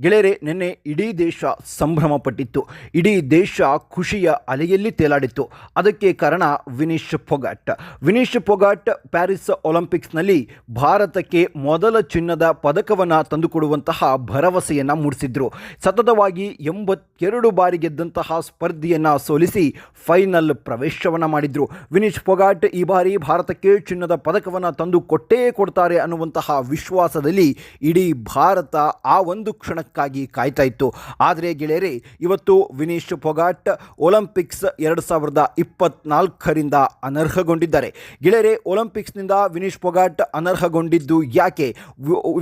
ಗೆಳೆಯರೆ, ನಿನ್ನೆ ಇಡೀ ದೇಶ ಸಂಭ್ರಮ ಪಟ್ಟಿತ್ತು. ಇಡೀ ದೇಶ ಖುಷಿಯ ಅಲೆಯಲ್ಲಿ ತೇಲಾಡಿತ್ತು. ಅದಕ್ಕೆ ಕಾರಣ ವಿನೀಶ್ ಫೊಗಾಟ್ ವಿನೀಶ್ ಫೊಗಾಟ್ ಪ್ಯಾರಿಸ್ ಒಲಿಂಪಿಕ್ಸ್ನಲ್ಲಿ ಭಾರತಕ್ಕೆ ಮೊದಲ ಚಿನ್ನದ ಪದಕವನ್ನು ತಂದುಕೊಡುವಂತಹ ಭರವಸೆಯನ್ನು ಮೂಡಿಸಿದ್ರು. ಸತತವಾಗಿ ಎಂಬತ್ತೆರಡು ಬಾರಿ ಗೆದ್ದಂತಹ ಸ್ಪರ್ಧೆಯನ್ನು ಸೋಲಿಸಿ ಫೈನಲ್ ಪ್ರವೇಶವನ್ನು ಮಾಡಿದ್ರು. ವಿನೀಶ್ ಫೊಗಾಟ್ ಈ ಬಾರಿ ಭಾರತಕ್ಕೆ ಚಿನ್ನದ ಪದಕವನ್ನು ತಂದು ಕೊಟ್ಟೇ ಕೊಡ್ತಾರೆ ಅನ್ನುವಂತಹ ವಿಶ್ವಾಸದಲ್ಲಿ ಇಡೀ ಭಾರತ ಆ ಒಂದು ಕ್ಷಣಕ್ಕಾಗಿ ಕಾಯ್ತಾ ಇತ್ತು ಆದರೆ ಗೆಳೆಯರೆ, ಇವತ್ತು ವಿನೀಶ್ ಫೊಗಾಟ್ ಒಲಿಂಪಿಕ್ಸ್ ಎರಡು ಸಾವಿರದ ಇಪ್ಪತ್ನಾಲ್ಕರಿಂದ ಅನರ್ಹಗೊಂಡಿದ್ದಾರೆ. ಗೆಳೆಯರೆ, ಒಲಿಂಪಿಕ್ಸ್ನಿಂದ ವಿನೀಶ್ ಫೊಗಾಟ್ ಅನರ್ಹಗೊಂಡಿದ್ದು ಯಾಕೆ?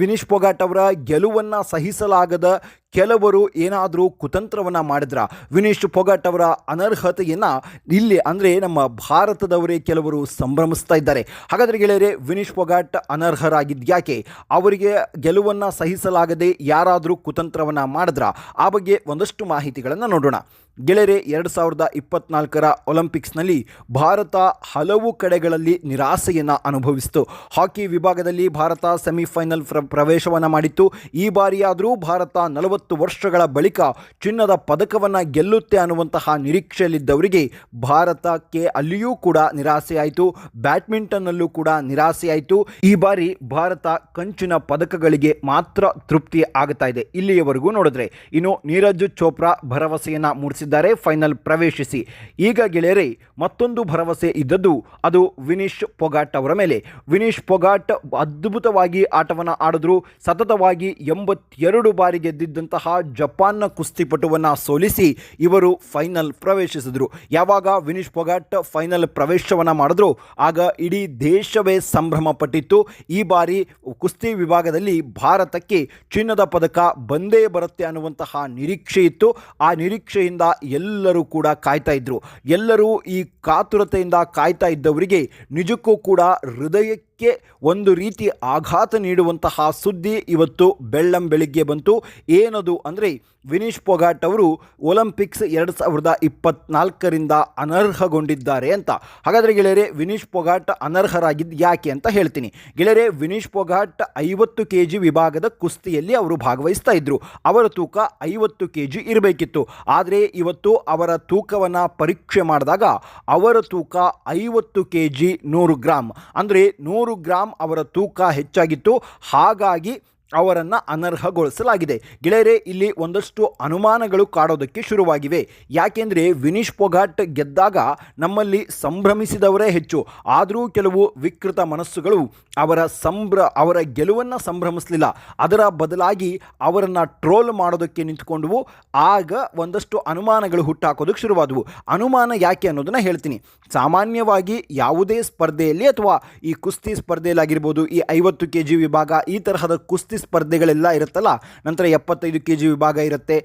ವಿನೀಶ್ ಫೊಗಾಟ್ ಅವರ ಗೆಲುವನ್ನು ಸಹಿಸಲಾಗದ ಕೆಲವರು ಏನಾದರೂ ಕುತಂತ್ರವನ್ನು ಮಾಡಿದ್ರ ವಿನೇಶ್ ಪೊಗಾಟ್ ಅವರ ಅನರ್ಹತೆಯನ್ನು ಇಲ್ಲಿ ಅಂದರೆ ನಮ್ಮ ಭಾರತದವರೇ ಕೆಲವರು ಸಂಭ್ರಮಿಸ್ತಾ ಇದ್ದಾರೆ. ಹಾಗಾದರೆ ಗೆಳೆಯರೆ, ವಿನೀಶ್ ಪೊಗಾಟ್ ಅನರ್ಹರಾಗಿದ್ಯಾಕೆ? ಅವರಿಗೆ ಗೆಲುವನ್ನು ಸಹಿಸಲಾಗದೆ ಯಾರಾದರೂ ಕುತಂತ್ರವನ್ನು ಮಾಡಿದ್ರ? ಆ ಬಗ್ಗೆ ಒಂದಷ್ಟು ಮಾಹಿತಿಗಳನ್ನು ನೋಡೋಣ. ಗೆಳೆಯರೆ, ಎರಡು ಸಾವಿರದ ಇಪ್ಪತ್ನಾಲ್ಕರ ಒಲಿಂಪಿಕ್ಸ್ನಲ್ಲಿ ಭಾರತ ಹಲವು ಕಡೆಗಳಲ್ಲಿ ನಿರಾಸೆಯನ್ನು ಅನುಭವಿಸಿತು. ಹಾಕಿ ವಿಭಾಗದಲ್ಲಿ ಭಾರತ ಸೆಮಿಫೈನಲ್ ಪ್ರ, ಪ್ರವೇಶವನ್ನು ಮಾಡಿತ್ತು. ಈ ಬಾರಿಯಾದರೂ ಭಾರತ ನಲವತ್ತು ವರ್ಷಗಳ ಬಳಿಕ ಚಿನ್ನದ ಪದಕವನ್ನು ಗೆಲ್ಲುತ್ತೆ ಅನ್ನುವಂತಹ ನಿರೀಕ್ಷೆಯಲ್ಲಿದ್ದವರಿಗೆ ಭಾರತಕ್ಕೆ ಅಲ್ಲಿಯೂ ಕೂಡ ನಿರಾಸೆಯಾಯಿತು. ಬ್ಯಾಡ್ಮಿಂಟನ್ನಲ್ಲೂ ಕೂಡ ನಿರಾಸೆಯಾಯಿತು. ಈ ಬಾರಿ ಭಾರತ ಕಂಚಿನ ಪದಕಗಳಿಗೆ ಮಾತ್ರ ತೃಪ್ತಿ ಆಗುತ್ತಾ ಇದೆ. ಇಲ್ಲಿಯವರೆಗೂ ನೋಡಿದ್ರೆ, ಇನ್ನು ನೀರಜ್ ಚೋಪ್ರಾ ಭರವಸೆಯನ್ನು ಮೂಡಿಸಿದ್ದಾರೆ ಫೈನಲ್ ಪ್ರವೇಶಿಸಿ. ಈಗ ಗೆಳೆಯರೇ, ಮತ್ತೊಂದು ಭರವಸೆ ಇದ್ದದ್ದು, ಅದು ವಿನೀಶ್ ಪೊಗಾಟ್ ಅವರ ಮೇಲೆ. ವಿನೀಶ್ ಪೊಗಾಟ್ ಅದ್ಭುತವಾಗಿ ಆಟವನ್ನು ಆಡಿದ್ರು. ಸತತವಾಗಿ ಎಂಬತ್ತೆರಡು ಬಾರಿ ಗೆದ್ದಿದ್ದಂತಹ ಜಪಾನ್ನ ಕುಸ್ತಿಪಟುವನ್ನು ಸೋಲಿಸಿ ಇವರು ಫೈನಲ್ ಪ್ರವೇಶಿಸಿದರು. ಯಾವಾಗ ವಿನೀಶ್ ಪೊಗಾಟ್ ಫೈನಲ್ ಪ್ರವೇಶವನ್ನು ಮಾಡಿದ್ರು, ಆಗ ಇಡೀ ದೇಶವೇ ಸಂಭ್ರಮ ಪಟ್ಟಿತ್ತು. ಈ ಬಾರಿ ಕುಸ್ತಿ ವಿಭಾಗದಲ್ಲಿ ಭಾರತಕ್ಕೆ ಚಿನ್ನದ ಪದಕ ಬಂದೇ ಬರುತ್ತೆ ಅನ್ನುವಂತಹ ನಿರೀಕ್ಷೆ ಇತ್ತು. ಆ ನಿರೀಕ್ಷೆಯಿಂದ ಎಲ್ಲರೂ ಕೂಡ ಕಾಯ್ತಾ ಇದ್ರು. ಎಲ್ಲರೂ ಈ ಕಾತುರತೆಯಿಂದ ಕಾಯ್ತಾ ಇದ್ದವರಿಗೆ ನಿಜಕ್ಕೂ ಕೂಡ ಹೃದಯಕ್ಕೆ ಒಂದು ರೀತಿ ಆಘಾತ ನೀಡುವಂತಹ ಸುದ್ದಿ ಇವತ್ತು ಬೆಳ್ಳಂ ಬೆಳಿಗ್ಗೆ ಬಂತು. ಏನದು ಅಂದರೆ ವಿನೀಶ್ ಪೊಗಾಟ್ ಅವರು ಒಲಿಂಪಿಕ್ಸ್ ಎರಡು ಸಾವಿರದ ಇಪ್ಪತ್ನಾಲ್ಕರಿಂದ ಅನರ್ಹಗೊಂಡಿದ್ದಾರೆ ಅಂತ. ಹಾಗಾದರೆ ಗೆಳೆಯರೆ, ವಿನೀಶ್ ಪೊಗಾಟ್ ಅನರ್ಹರಾಗಿದ್ದು ಯಾಕೆ ಅಂತ ಹೇಳ್ತೀನಿ. ಗೆಳೆಯರೆ, ವಿನೀಶ್ ಪೊಗಾಟ್ ಐವತ್ತು ಕೆ ಜಿ ವಿಭಾಗದ ಕುಸ್ತಿಯಲ್ಲಿ ಅವರು ಭಾಗವಹಿಸ್ತಾ ಇದ್ದರು ಅವರ ತೂಕ ಐವತ್ತು ಕೆ ಜಿ ಇರಬೇಕಿತ್ತು. ಆದರೆ ಇವತ್ತು ಅವರ ತೂಕವನ್ನು ಪರೀಕ್ಷೆ ಮಾಡಿದಾಗ ಅವರ ತೂಕ ಐವತ್ತು ಕೆ ಜಿ ನೂರು ಗ್ರಾಮ್ ಅಂದರೆ ನೂರು ಗ್ರಾಮ್ ಅವರ ತೂಕ ಹೆಚ್ಚಾಗಿತ್ತು. ಹಾಗಾಗಿ ಅವರನ್ನು ಅನರ್ಹಗೊಳಿಸಲಾಗಿದೆ. ಗೆಳೆಯರೆ, ಇಲ್ಲಿ ಒಂದಷ್ಟು ಅನುಮಾನಗಳು ಕಾಡೋದಕ್ಕೆ ಶುರುವಾಗಿವೆ. ಯಾಕೆಂದರೆ ವಿನೀಶ್ ಪೊಗಾಟ್ ಗೆದ್ದಾಗ ನಮ್ಮಲ್ಲಿ ಸಂಭ್ರಮಿಸಿದವರೇ ಹೆಚ್ಚು. ಆದರೂ ಕೆಲವು ವಿಕೃತ ಮನಸ್ಸುಗಳು ಅವರ ಸಂಭ್ರ, ಅವರ ಗೆಲುವನ್ನು ಸಂಭ್ರಮಿಸಲಿಲ್ಲ. ಅದರ ಬದಲಾಗಿ ಅವರನ್ನು ಟ್ರೋಲ್ ಮಾಡೋದಕ್ಕೆ ನಿಂತ್ಕೊಂಡವು. ಆಗ ಒಂದಷ್ಟು ಅನುಮಾನಗಳು ಹುಟ್ಟಾಕೋದಕ್ಕೆ ಶುರುವಾದವು. ಅನುಮಾನ ಯಾಕೆ ಅನ್ನೋದನ್ನು ಹೇಳ್ತೀನಿ. ಸಾಮಾನ್ಯವಾಗಿ ಯಾವುದೇ ಸ್ಪರ್ಧೆಯಲ್ಲಿ ಅಥವಾ ಈ ಕುಸ್ತಿ ಸ್ಪರ್ಧೆಯಲ್ಲಾಗಿರ್ಬೋದು, ಈ ಐವತ್ತು ಕೆ ಜಿ ವಿಭಾಗ ಈ ತರಹದ ಕುಸ್ತಿ ಸ್ಪರ್ಧೆಗಳೆಲ್ಲ ಇರುತ್ತಲ್ಲ, ನಂತರ ಎಪ್ಪತ್ತೈದು ಕೆ ಜಿ ವಿಭಾಗ ಇರುತ್ತೆ.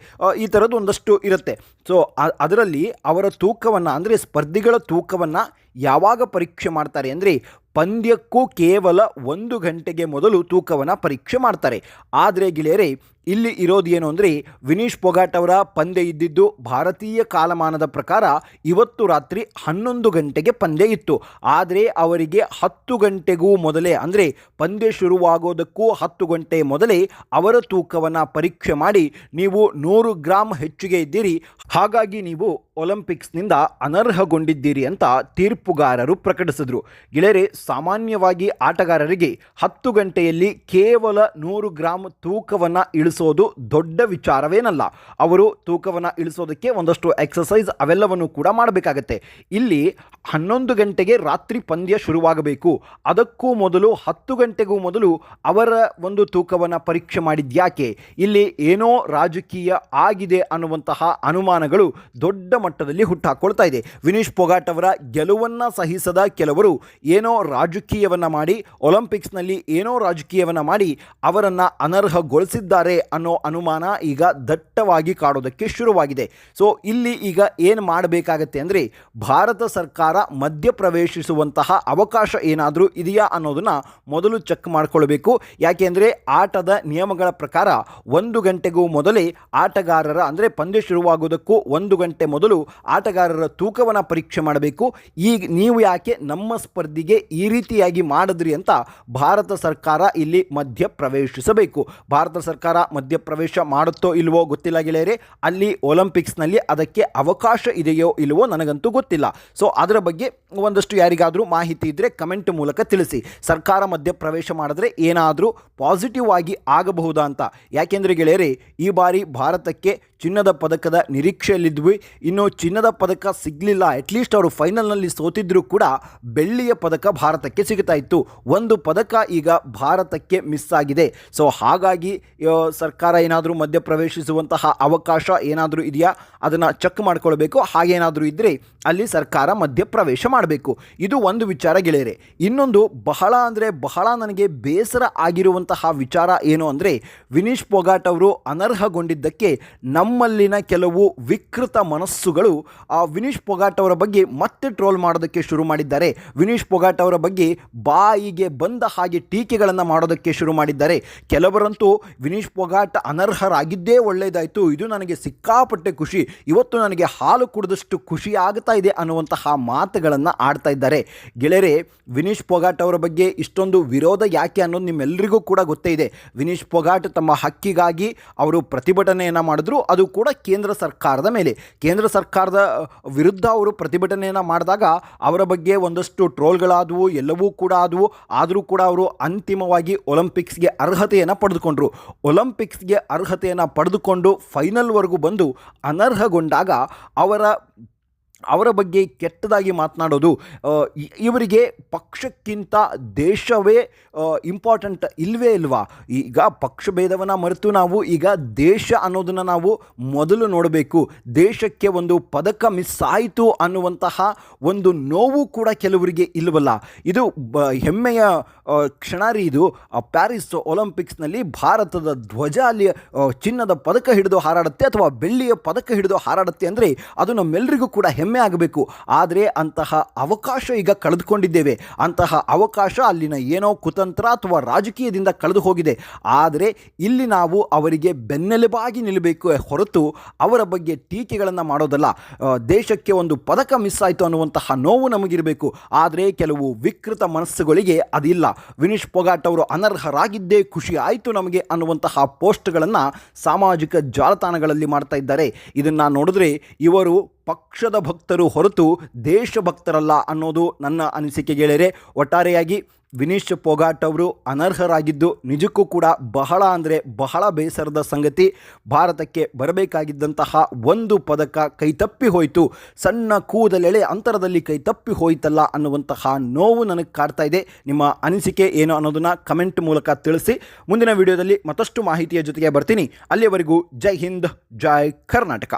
ಈ ಥರದ್ದು ಒಂದಷ್ಟು ಇರುತ್ತೆ. ಸೊ ಅದರಲ್ಲಿ ಅವರ ತೂಕವನ್ನು, ಅಂದರೆ ಸ್ಪರ್ಧಿಗಳ ತೂಕವನ್ನು ಯಾವಾಗ ಪರೀಕ್ಷೆ ಮಾಡ್ತಾರೆ ಅಂದರೆ ಪಂದ್ಯಕ್ಕೂ ಕೇವಲ ಒಂದು ಗಂಟೆಗೆ ಮೊದಲು ತೂಕವನ್ನು ಪರೀಕ್ಷೆ ಮಾಡ್ತಾರೆ. ಆದರೆ ಗೆಳೆಯರೇ ಇಲ್ಲಿ ಇರೋದೇನು ಅಂದರೆ ವಿನೀಶ್ ಪೊಗಾಟ್ ಅವರ ಪಂದ್ಯ ಇದ್ದಿದ್ದು ಭಾರತೀಯ ಕಾಲಮಾನದ ಪ್ರಕಾರ ಇವತ್ತು ರಾತ್ರಿ ಹನ್ನೊಂದು ಗಂಟೆಗೆ ಪಂದ್ಯ ಇತ್ತು. ಆದರೆ ಅವರಿಗೆ ಹತ್ತು ಗಂಟೆಗೂ ಮೊದಲೇ ಅಂದರೆ ಪಂದ್ಯ ಶುರುವಾಗೋದಕ್ಕೂ ಹತ್ತು ಗಂಟೆ ಮೊದಲೇ ಅವರ ತೂಕವನ್ನು ಪರೀಕ್ಷೆ ಮಾಡಿ ನೀವು ನೂರು ಗ್ರಾಮ್ ಹೆಚ್ಚಿಗೆ ಇದ್ದೀರಿ. ಹಾಗಾಗಿ ನೀವು ಒಲಿಂಪಿಕ್ಸ್ನಿಂದ ಅನರ್ಹಗೊಂಡಿದ್ದೀರಿ ಅಂತ ತೀರ್ಪುಗಾರರು ಪ್ರಕಟಿಸಿದರು. ಗೆಳೆಯರೆ, ಸಾಮಾನ್ಯವಾಗಿ ಆಟಗಾರರಿಗೆ ಹತ್ತು ಗಂಟೆಯಲ್ಲಿ ಕೇವಲ ನೂರು ಗ್ರಾಮ್ ತೂಕವನ್ನು ಇಳಿಸೋದು ದೊಡ್ಡ ವಿಚಾರವೇನಲ್ಲ. ಅವರು ತೂಕವನ್ನು ಇಳಿಸೋದಕ್ಕೆ ಒಂದಷ್ಟು ಎಕ್ಸಸೈಸ್ ಅವೆಲ್ಲವನ್ನು ಕೂಡ ಮಾಡಬೇಕಾಗತ್ತೆ. ಇಲ್ಲಿ ಹನ್ನೊಂದು ಗಂಟೆಗೆ ರಾತ್ರಿ ಪಂದ್ಯ ಶುರುವಾಗಬೇಕು. ಅದಕ್ಕೂ ಮೊದಲು ಹತ್ತು ಗಂಟೆಗೂ ಮೊದಲು ಅವರ ಒಂದು ತೂಕವನ್ನು ಪರೀಕ್ಷೆ ಮಾಡಿದ್ಯಾಕೆ? ಇಲ್ಲಿ ಏನೋ ರಾಜಕೀಯ ಆಗಿದೆ ಅನ್ನುವಂತಹ ಅನುಮಾನಗಳು ದೊಡ್ಡ ಮಟ್ಟದಲ್ಲಿ ಹುಟ್ಟಾಕೊಳ್ತಾ ಇದೆ. ವಿನೀಶ್ ಪೊಗಾಟ್ ಅವರ ಗೆಲುವನ್ನು ಸಹಿಸದ ಕೆಲವರು ಏನೋ ರಾಜಕೀಯವನ್ನು ಮಾಡಿ ಒಲಿಂಪಿಕ್ಸ್ನಲ್ಲಿ ಏನೋ ರಾಜಕೀಯವನ್ನು ಮಾಡಿ ಅವರನ್ನು ಅನರ್ಹಗೊಳಿಸಿದ್ದಾರೆ ಅನ್ನೋ ಅನುಮಾನ ಈಗ ದಟ್ಟವಾಗಿ ಕಾಡೋದಕ್ಕೆ ಶುರುವಾಗಿದೆ. ಸೊ, ಇಲ್ಲಿ ಈಗ ಏನು ಮಾಡಬೇಕಾಗತ್ತೆ ಅಂದರೆ, ಭಾರತ ಸರ್ಕಾರ ಮಧ್ಯಪ್ರವೇಶಿಸುವಂತಹ ಅವಕಾಶ ಏನಾದರೂ ಇದೆಯಾ ಅನ್ನೋದನ್ನು ಮೊದಲು ಚೆಕ್ ಮಾಡಿಕೊಳ್ಬೇಕು. ಯಾಕೆಂದರೆ ಆಟದ ನಿಯಮಗಳ ಪ್ರಕಾರ ಒಂದು ಗಂಟೆಗೂ ಮೊದಲೇ ಆಟಗಾರರ ಅಂದರೆ ಪಂದ್ಯ ಶುರುವಾಗುವುದಕ್ಕೂ ಒಂದು ಗಂಟೆ ಮೊದಲು ಆಟಗಾರರ ತೂಕವನ್ನು ಪರೀಕ್ಷೆ ಮಾಡಬೇಕು. ಈಗ ನೀವು ಯಾಕೆ ನಮ್ಮ ಸ್ಪರ್ಧಿಗೆ ಈ ರೀತಿಯಾಗಿ ಮಾಡಿದ್ರಿ ಅಂತ ಭಾರತ ಸರ್ಕಾರ ಇಲ್ಲಿ ಮಧ್ಯ ಪ್ರವೇಶಿಸಬೇಕು ಭಾರತ ಸರ್ಕಾರ ಮಧ್ಯಪ್ರವೇಶ ಮಾಡುತ್ತೋ ಇಲ್ವೋ ಗೊತ್ತಿಲ್ಲ ಗೆಳೆಯರೆ, ಅಲ್ಲಿ ಒಲಿಂಪಿಕ್ಸ್ನಲ್ಲಿ ಅದಕ್ಕೆ ಅವಕಾಶ ಇದೆಯೋ ಇಲ್ವೋ ನನಗಂತೂ ಗೊತ್ತಿಲ್ಲ. ಸೊ, ಅದರ ಬಗ್ಗೆ ಒಂದಷ್ಟು ಯಾರಿಗಾದರೂ ಮಾಹಿತಿ ಇದ್ದರೆ ಕಮೆಂಟ್ ಮೂಲಕ ತಿಳಿಸಿ. ಸರ್ಕಾರ ಮಧ್ಯಪ್ರವೇಶ ಮಾಡಿದ್ರೆ ಏನಾದರೂ ಪಾಸಿಟಿವ್ ಆಗಿ ಆಗಬಹುದಾ ಅಂತ. ಯಾಕೆಂದರೆ ಗೆಳೆಯರೆ, ಈ ಬಾರಿ ಭಾರತಕ್ಕೆ ಚಿನ್ನದ ಪದಕದ ನಿರೀಕ್ಷೆಯಲ್ಲಿದ್ವಿ. ಇನ್ನು ಚಿನ್ನದ ಪದಕ ಸಿಗಲಿಲ್ಲ. ಅಟ್ಲೀಸ್ಟ್ ಅವರು ಫೈನಲ್ನಲ್ಲಿ ಸೋತಿದ್ದರೂ ಕೂಡ ಬೆಳ್ಳಿಯ ಪದಕ ಭಾರತಕ್ಕೆ ಸಿಗ್ತಾ ಇತ್ತು. ಒಂದು ಪದಕ ಈಗ ಭಾರತಕ್ಕೆ ಮಿಸ್ ಆಗಿದೆ. ಸೊ ಹಾಗಾಗಿ ಸರ್ಕಾರ ಏನಾದರೂ ಮಧ್ಯಪ್ರವೇಶಿಸುವಂತಹ ಅವಕಾಶ ಏನಾದರೂ ಇದೆಯಾ? ಅದನ್ನು ಚೆಕ್ ಮಾಡ್ಕೊಳ್ಬೇಕು. ಹಾಗೇನಾದರೂ ಇದ್ದರೆ ಅಲ್ಲಿ ಸರ್ಕಾರ ಮಧ್ಯಪ್ರವೇಶ ಮಾಡಬೇಕು. ಇದು ಒಂದು ವಿಚಾರ ಗೆಳೆಯರೆ. ಇನ್ನೊಂದು, ಬಹಳ ಅಂದರೆ ಬಹಳ ನನಗೆ ಬೇಸರ ಆಗಿರುವಂತಹ ವಿಚಾರ ಏನು ಅಂದರೆ, ವಿನೀಶ್ ಪೊಗಾಟ್ ಅವರು ಅನರ್ಹಗೊಂಡಿದ್ದಕ್ಕೆ ನಮ್ಮಲ್ಲಿನ ಕೆಲವು ವಿಕೃತ ಮನಸ್ಸುಗಳು ಆ ವಿನೀಶ್ ಪೊಗಾಟ್ ಅವರ ಬಗ್ಗೆ ಮತ್ತೆ ಟ್ರೋಲ್ ಮಾಡೋದಕ್ಕೆ ಶುರು ಮಾಡಿದ್ದಾರೆ. ವಿನೀಶ್ ಪೊಗಾಟ್ ಅವರ ಬಗ್ಗೆ ಬಾಯಿಗೆ ಬಂದ ಹಾಗೆ ಟೀಕೆಗಳನ್ನು ಮಾಡೋದಕ್ಕೆ ಶುರು ಮಾಡಿದ್ದಾರೆ. ಕೆಲವರಂತೂ ವಿನೀಶ್ ಪೊಗಾಟ್ ಅನರ್ಹರಾಗಿದ್ದೇ ಒಳ್ಳೆಯದಾಯಿತು ಇದು ನನಗೆ ಸಿಕ್ಕಾಪಟ್ಟೆ ಖುಷಿ. ಇವತ್ತು ನನಗೆ ಹಾಲು ಕುಡಿದಷ್ಟು ಖುಷಿ ಆಗ್ತಾ ಇದೆ ಅನ್ನುವಂತಹ ಮಾತುಗಳನ್ನು ಆಡ್ತಾ ಇದ್ದಾರೆ. ಗೆಳೆಯರೆ, ವಿನೀಶ್ ಪೊಗಾಟ್ ಅವರ ಬಗ್ಗೆ ಇಷ್ಟೊಂದು ವಿರೋಧ ಯಾಕೆ ಅನ್ನೋದು ನಿಮ್ಮೆಲ್ಲರಿಗೂ ಕೂಡ ಗೊತ್ತೇ ಇದೆ. ವಿನೀಶ್ ಪೊಗಾಟ್ ತಮ್ಮ ಹಕ್ಕಿಗಾಗಿ ಅವರು ಪ್ರತಿಭಟನೆಯನ್ನು ಮಾಡಿದ್ರು. ಕೂಡ ಕೇಂದ್ರ ಸರ್ಕಾರದ ಮೇಲೆ. ಕೇಂದ್ರ ಸರ್ಕಾರದ ವಿರುದ್ಧ ಅವರು ಪ್ರತಿಭಟನೆಯನ್ನು ಮಾಡಿದಾಗ ಅವರ ಬಗ್ಗೆ ಒಂದಷ್ಟು ಟ್ರೋಲ್ಗಳಾದವು, ಎಲ್ಲವೂ ಕೂಡ ಆದವು. ಆದರೂ ಕೂಡ ಅವರು ಅಂತಿಮವಾಗಿ ಒಲಿಂಪಿಕ್ಸ್ಗೆ ಅರ್ಹತೆಯನ್ನು ಪಡೆದುಕೊಂಡರು. ಒಲಿಂಪಿಕ್ಸ್ಗೆ ಅರ್ಹತೆಯನ್ನು ಪಡೆದುಕೊಂಡು ಫೈನಲ್ವರೆಗೂ ಬಂದು ಅನರ್ಹಗೊಂಡಾಗ ಅವರ ಅವರ ಬಗ್ಗೆ ಕೆಟ್ಟದಾಗಿ ಮಾತನಾಡೋದು ಇವರಿಗೆ ಪಕ್ಷಕ್ಕಿಂತ ದೇಶವೇ ಇಂಪಾರ್ಟೆಂಟ್ ಇಲ್ವೇ ಇಲ್ವಾ? ಈಗ ಪಕ್ಷ ಭೇದವನ್ನು ಮರೆತು ನಾವು ಈಗ ದೇಶ ಅನ್ನೋದನ್ನು ನಾವು ಮೊದಲು ನೋಡಬೇಕು. ದೇಶಕ್ಕೆ ಒಂದು ಪದಕ ಮಿಸ್ ಆಯಿತು ಅನ್ನುವಂತಹ ಒಂದು ನೋವು ಕೂಡ ಕೆಲವರಿಗೆ ಇಲ್ವಲ್ಲ? ಇದು ಹೆಮ್ಮೆಯ ಕ್ಷಣ ರೀ ಇದು. ಪ್ಯಾರಿಸ್ ಒಲಿಂಪಿಕ್ಸ್ನಲ್ಲಿ ಭಾರತದ ಧ್ವಜ ಅಲ್ಲಿ ಚಿನ್ನದ ಪದಕ ಹಿಡಿದು ಹಾರಾಡುತ್ತೆ ಅಥವಾ ಬೆಳ್ಳಿಯ ಪದಕ ಹಿಡಿದು ಹಾರಾಡುತ್ತೆ ಅಂದರೆ ಅದು ನಮ್ಮೆಲ್ಲರಿಗೂ ಕೂಡ ಆಗಬೇಕು. ಆದರೆ ಅಂತಹ ಅವಕಾಶ ಈಗ ಕಳೆದುಕೊಂಡಿದ್ದೇವೆ. ಅಂತಹ ಅವಕಾಶ ಅಲ್ಲಿನ ಏನೋ ಕುತಂತ್ರ ಅಥವಾ ರಾಜಕೀಯದಿಂದ ಕಳೆದು ಹೋಗಿದೆ ಆದರೆ ಇಲ್ಲಿ ನಾವು ಅವರಿಗೆ ಬೆನ್ನೆಲುಬಾಗಿ ನಿಲ್ಲಬೇಕು ಹೊರತು ಅವರ ಬಗ್ಗೆ ಟೀಕೆಗಳನ್ನು ಮಾಡೋದಲ್ಲ. ದೇಶಕ್ಕೆ ಒಂದು ಪದಕ ಮಿಸ್ ಆಯಿತು ಅನ್ನುವಂತಹ ನೋವು ನಮಗಿರಬೇಕು. ಆದರೆ ಕೆಲವು ವಿಕೃತ ಮನಸ್ಸುಗಳಿಗೆ ಅದಿಲ್ಲ. ವಿನೀಶ್ ಪೊಗಾಟ್ ಅವರು ಅನರ್ಹರಾಗಿದ್ದೇ ಖುಷಿ ಆಯಿತು ನಮಗೆ ಅನ್ನುವಂತಹ ಪೋಸ್ಟ್ಗಳನ್ನು ಸಾಮಾಜಿಕ ಜಾಲತಾಣಗಳಲ್ಲಿ ಮಾಡ್ತಾ ಇದ್ದಾರೆ. ಇದನ್ನು ನೋಡಿದ್ರೆ ಇವರು ಪಕ್ಷದ ಭಕ್ತರು ಹೊರತು ದೇಶಭಕ್ತರಲ್ಲ ಅನ್ನೋದು ನನ್ನ ಅನಿಸಿಕೆ ಗೆಳೆಯರೆ ಒಟ್ಟಾರೆಯಾಗಿ ವಿನೀಶ್ ಪೋಗಾಟ್ ಅವರು ಅನರ್ಹರಾಗಿದ್ದು ನಿಜಕ್ಕೂ ಕೂಡ ಬಹಳ ಅಂದರೆ ಬಹಳ ಬೇಸರದ ಸಂಗತಿ. ಭಾರತಕ್ಕೆ ಬರಬೇಕಾಗಿದ್ದಂತಹ ಒಂದು ಪದಕ ಕೈತಪ್ಪಿ ಹೋಯಿತು. ಸಣ್ಣ ಕೂದಲೆಳೆ ಅಂತರದಲ್ಲಿ ಕೈತಪ್ಪಿ ಹೋಯಿತಲ್ಲ ಅನ್ನುವಂತಹ ನೋವು ನನಗೆ ಕಾಡ್ತಾ ಇದೆ. ನಿಮ್ಮ ಅನಿಸಿಕೆ ಏನು ಅನ್ನೋದನ್ನು ಕಮೆಂಟ್ ಮೂಲಕ ತಿಳಿಸಿ. ಮುಂದಿನ ವಿಡಿಯೋದಲ್ಲಿ ಮತ್ತಷ್ಟು ಮಾಹಿತಿಯ ಜೊತೆಗೆ ಬರ್ತೀನಿ. ಅಲ್ಲಿಯವರೆಗೂ ಜೈ ಹಿಂದ್, ಜೈ ಕರ್ನಾಟಕ.